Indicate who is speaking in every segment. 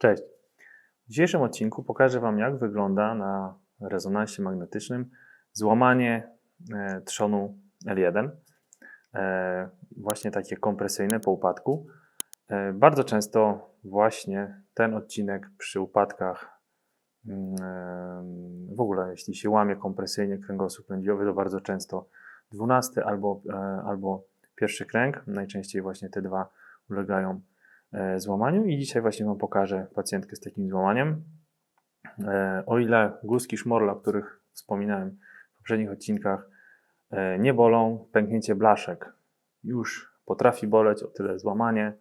Speaker 1: Cześć. W dzisiejszym odcinku pokażę Wam, jak wygląda na rezonansie magnetycznym złamanie e, trzonu L1. E, właśnie takie kompresyjne po upadku. E, bardzo często właśnie ten odcinek przy upadkach, mm, w ogóle jeśli się łamie kompresyjnie kręgosłup lędźwiowy, to bardzo często 12 albo, albo pierwszy kręg, najczęściej właśnie te dwa ulegają złamaniu i dzisiaj właśnie Wam pokażę pacjentkę z takim złamaniem. E, O ile guzki szmorla, o których wspominałem w poprzednich odcinkach, e, nie bolą, pęknięcie blaszek już potrafi boleć, o tyle złamanie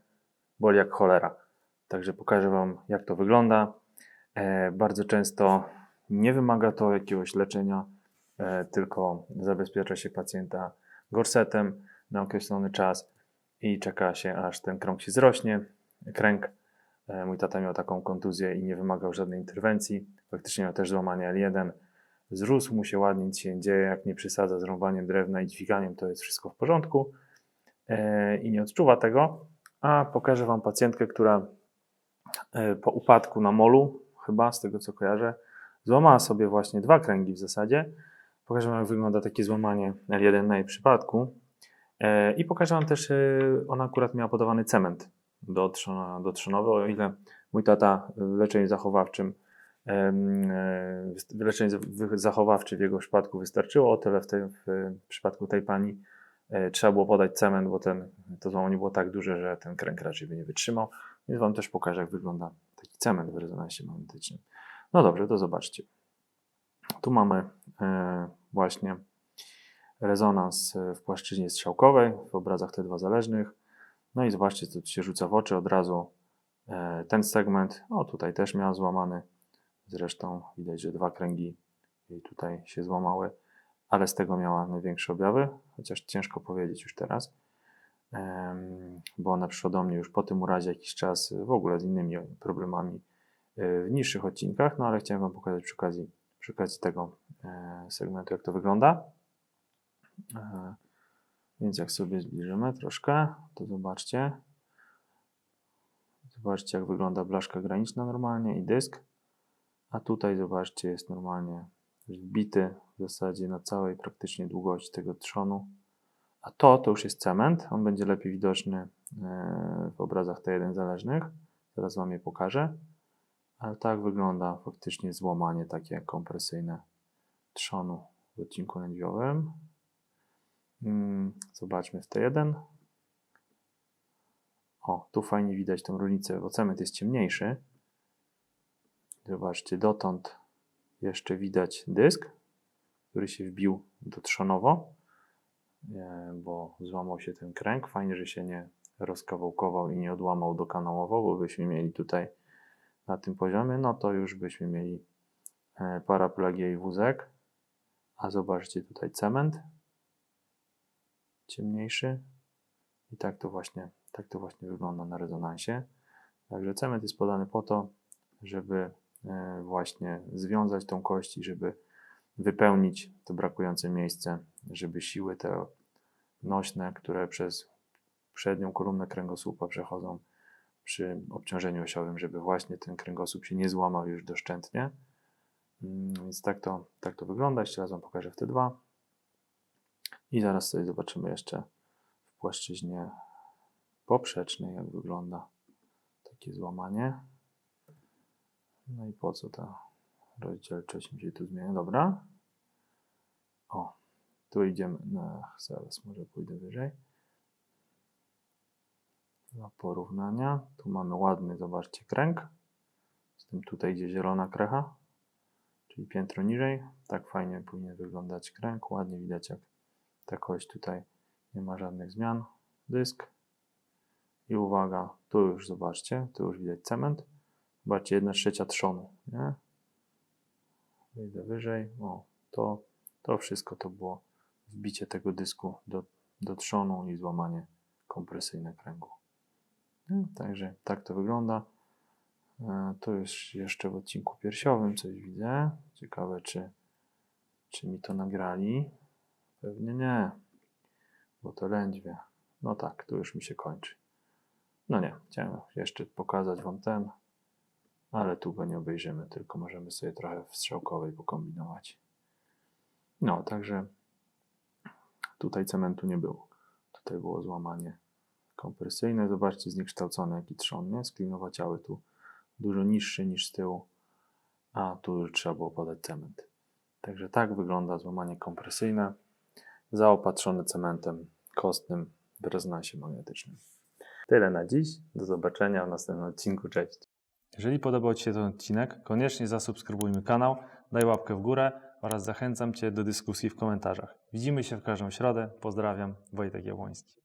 Speaker 1: boli jak cholera. Także pokażę Wam, jak to wygląda. E, Bardzo często nie wymaga to jakiegoś leczenia, e, tylko zabezpiecza się pacjenta gorsetem na określony czas i czeka się, aż ten krąg się zrośnie. Kręg, e, mój tata miał taką kontuzję i nie wymagał żadnej interwencji. Faktycznie miał też złamanie L1. Zrósł mu się ładnie, nic się nie dzieje, jak nie przysadza z rąbaniem drewna i dźwiganiem, to jest wszystko w porządku e, i nie odczuwa tego. A pokażę Wam pacjentkę, która e, po upadku na molu, chyba z tego co kojarzę, złamała sobie właśnie dwa kręgi w zasadzie. Pokażę Wam, jak wygląda takie złamanie L1 na jej przypadku. I pokażę Wam też, ona akurat miała podawany cement do, do o ile mój tata w leczeniu zachowawczym, e, wy- zachowawczym w jego przypadku wystarczyło, o tyle w, tej, w przypadku tej pani e, trzeba było podać cement, bo ten, to złamanie było tak duże, że ten kręg raczej by nie wytrzymał. Więc Wam też pokażę, jak wygląda taki cement w rezonansie magnetycznym. No dobrze, to zobaczcie. Tu mamy e, właśnie rezonans w płaszczyźnie strzałkowej, w obrazach T2 zależnych. No i zobaczcie, co tu się rzuca w oczy od razu. e, Ten segment, o tutaj też miał złamany. Zresztą widać, że dwa kręgi jej tutaj się złamały, ale z tego miała największe objawy, chociaż ciężko powiedzieć już teraz, bo ona przyszła do mnie już po tym urazie jakiś czas w ogóle z innymi problemami e, w niższych odcinkach, no ale chciałem Wam pokazać przy okazji, przy okazji tego e, segmentu, jak to wygląda. Więc jak sobie zbliżymy troszkę, to zobaczcie. Zobaczcie, jak wygląda blaszka graniczna normalnie i dysk. A tutaj zobaczcie, jest normalnie wbity w zasadzie na całej praktycznie długości tego trzonu. A to, to już jest cement. On będzie lepiej widoczny e, w obrazach T1 zależnych. Zaraz Wam je pokażę. Ale tak wygląda faktycznie złamanie takie kompresyjne trzonu w odcinku lędźwiowym. Mm, Zobaczmy w T1. O, tu fajnie widać tą różnicę, bo cement jest ciemniejszy. Zobaczcie, dotąd jeszcze widać dysk, który się wbił do trzonowo, e, bo złamał się ten kręg. Fajnie, że się nie rozkawałkował i nie odłamał dokanałowo, bo byśmy mieli tutaj na tym poziomie, no to już byśmy mieli e, paraplegię i wózek. A zobaczcie tutaj cement ciemniejszy i tak to właśnie, tak to właśnie wygląda na rezonansie. Także cement jest podany po to, żeby e, właśnie związać tą kość i żeby wypełnić to brakujące miejsce, żeby siły te nośne, które przez przednią kolumnę kręgosłupa przechodzą przy obciążeniu osiowym, żeby właśnie ten kręgosłup się nie złamał już doszczętnie. Mm, Więc tak to, tak to wygląda. Jeszcze raz Wam pokażę w T2. I zaraz sobie zobaczymy jeszcze w płaszczyźnie poprzecznej, jak wygląda takie złamanie. No i po co ta rozdzielczość mi się tu zmienia? Dobra. O, tu idziemy. No, zaraz może pójdę wyżej. Dla porównania. Tu mamy ładny, zobaczcie, kręg. Z tym tutaj idzie zielona krecha, czyli piętro niżej. Tak fajnie powinien wyglądać kręg. Ładnie widać, jak ta kość tutaj nie ma żadnych zmian. Dysk. I uwaga, tu już zobaczcie, tu już widać cement. Zobaczcie, jedna trzecia trzonu, nie? Wejdę wyżej. O, to, to wszystko to było wbicie tego dysku do, do trzonu i złamanie kompresyjne kręgu. Nie? Także tak to wygląda. E, To już jeszcze w odcinku piersiowym coś widzę. Ciekawe, czy, czy mi to nagrali. Pewnie nie, bo to lędźwie. No tak, tu już mi się kończy. No nie, chciałem jeszcze pokazać Wam ten. ale tu go nie obejrzymy, tylko możemy sobie trochę w strzałkowej pokombinować. No, także tutaj cementu nie było. Tutaj było złamanie kompresyjne. Zobaczcie, zniekształcony jaki trzon, nie? Sklinowaciały tu dużo niższy niż z tyłu, a tu już trzeba było podać cement. Także tak wygląda złamanie kompresyjne, zaopatrzone cementem kostnym w rezonansie magnetycznym. Tyle na dziś. Do zobaczenia w następnym odcinku. Cześć. Jeżeli podobał Ci się ten odcinek, koniecznie zasubskrybuj mój kanał, daj łapkę w górę oraz zachęcam Cię do dyskusji w komentarzach. Widzimy się w każdą środę. Pozdrawiam, Wojtek Jabłoński.